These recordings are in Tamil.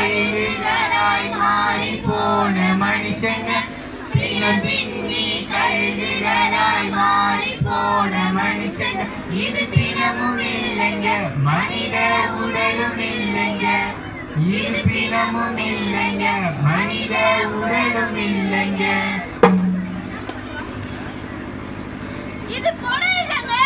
கழுகுதலாய் மாறி போன மனுஷங்க. பிணம் பின்னி கழுகுதலாய் மாறி போன மனுஷங்க. இது பிணமும் இல்லைங்க. மனித உடலும் இல்லைங்க. இது பிணமும் இல்லைங்க. மனித உடலும் இல்லைங்க. இது போன இல்லைங்க.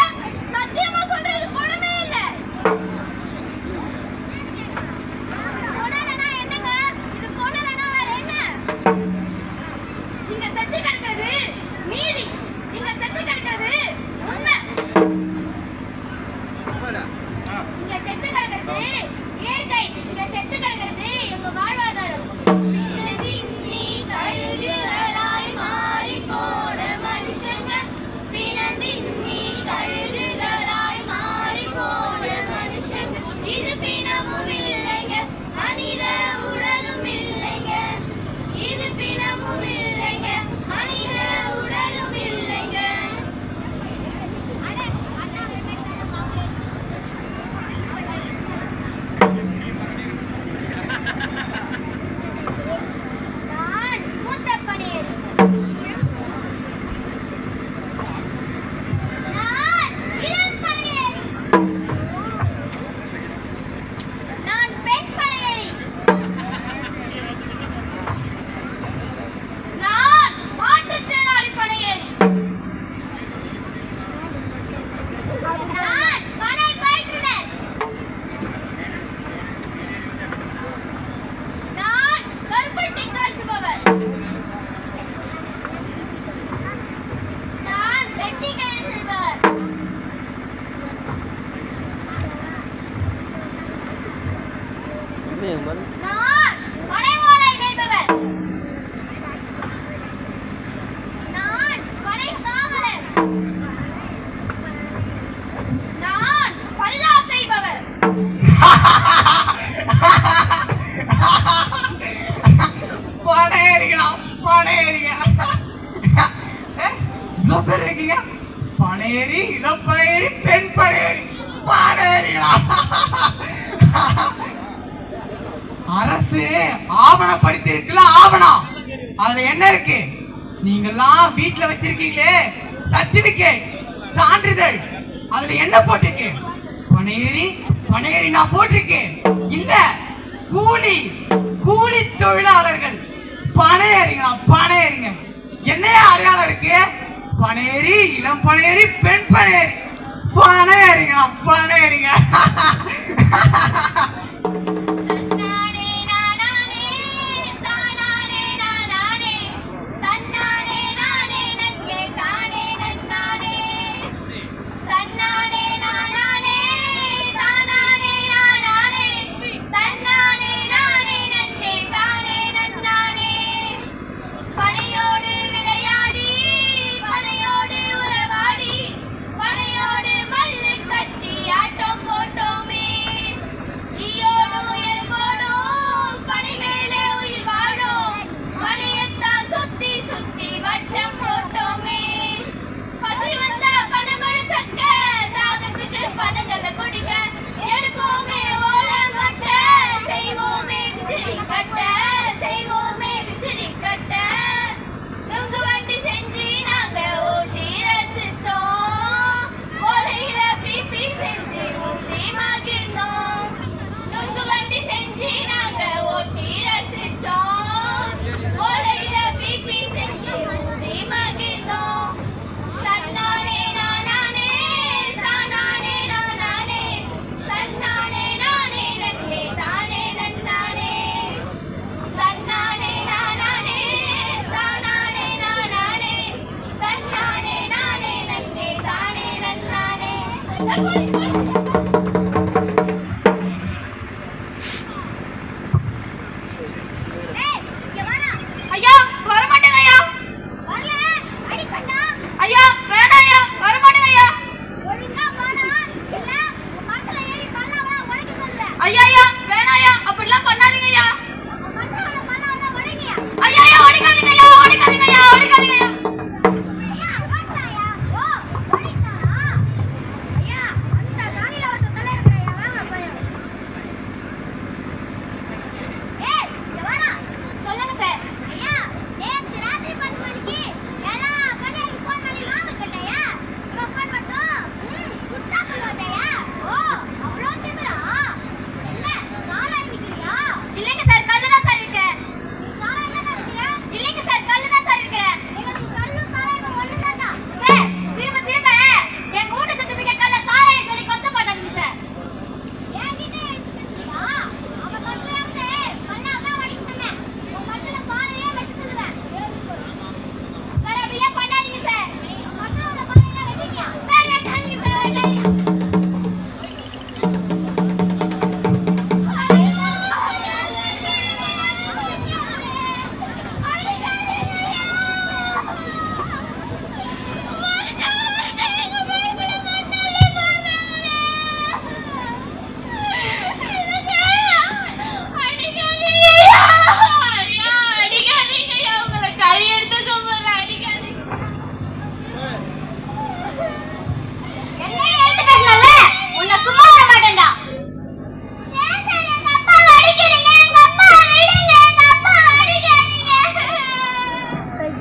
நீங்க பனையேறி இளம் பனையேறி பெண் பனையேறி பாடேறியா அரசு ஆவணப்படுத்தி இருக்குல்ல ஆவணம். அதுல என்ன இருக்கு? நீங்கெல்லாம் வீட்டுல வச்சிருக்கீங்களே சர்டிபிகேட் சான்றிதழ். அதுல என்ன போட்டிருக்கு? பனையேறி பனையேறி நான் போட்டிருக்கேன். இல்ல கூலி கூலி தொழிலாளர்கள். பனையேறிங்களா பனையேறிங்க. என்ன அடையாளம் இருக்கு? பனையேறி இளம் பனையேறி பெண் பனையேறி. பனையேறிங்களா பனையேறிங்க.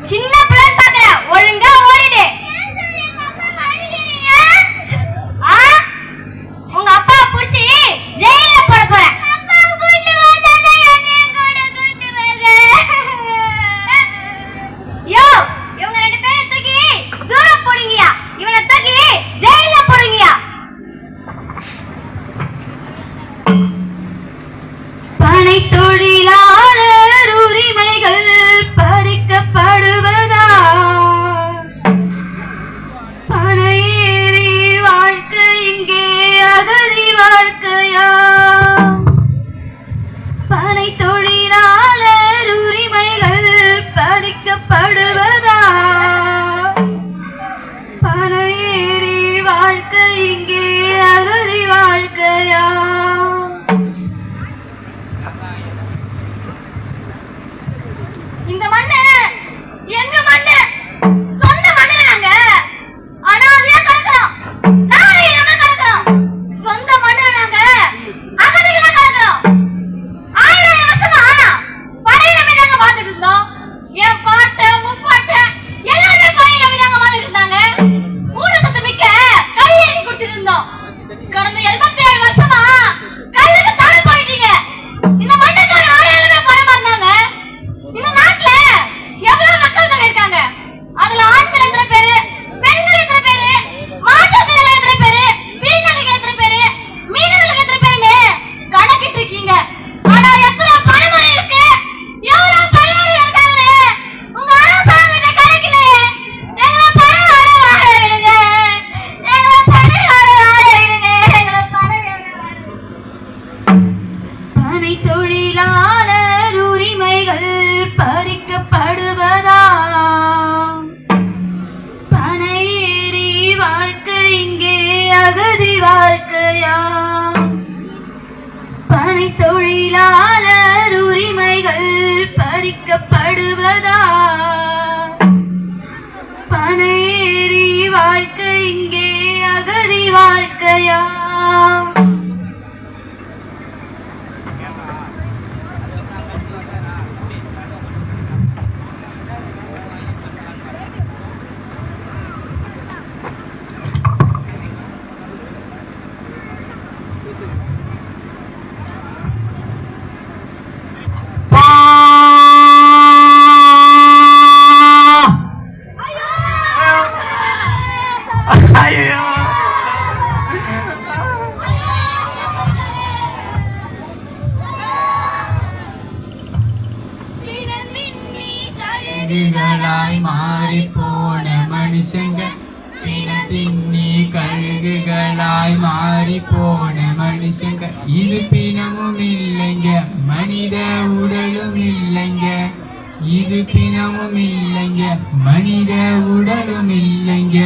சின்ன பிள்ளைன்னு பாக்குற ஒழுங்கா ஓடிடு. உங்க அப்பா புடிச்சு ஜெயில போட போறேன் யோ இவங்க ரெண்டு பேரும் தூக்கி தூரம் போடுங்கயா இவனை தூக்கி ஜெயில போடுங்கயா பனை தோழி பறிக்கப்படுவதா பனையேறி வாழ்க்கை இங்கே அகதி வாழ்க்கையா? கழுகுகளாய் மாறி போன மனுஷங்க பிணத்தின்னி கழுகுகளாய் மாறி போன மனுஷங்க. இது பிணமும் இல்லைங்க மனித உடலும் இல்லைங்க. இது பிணமும் இல்லைங்க மனித உடலும் இல்லைங்க.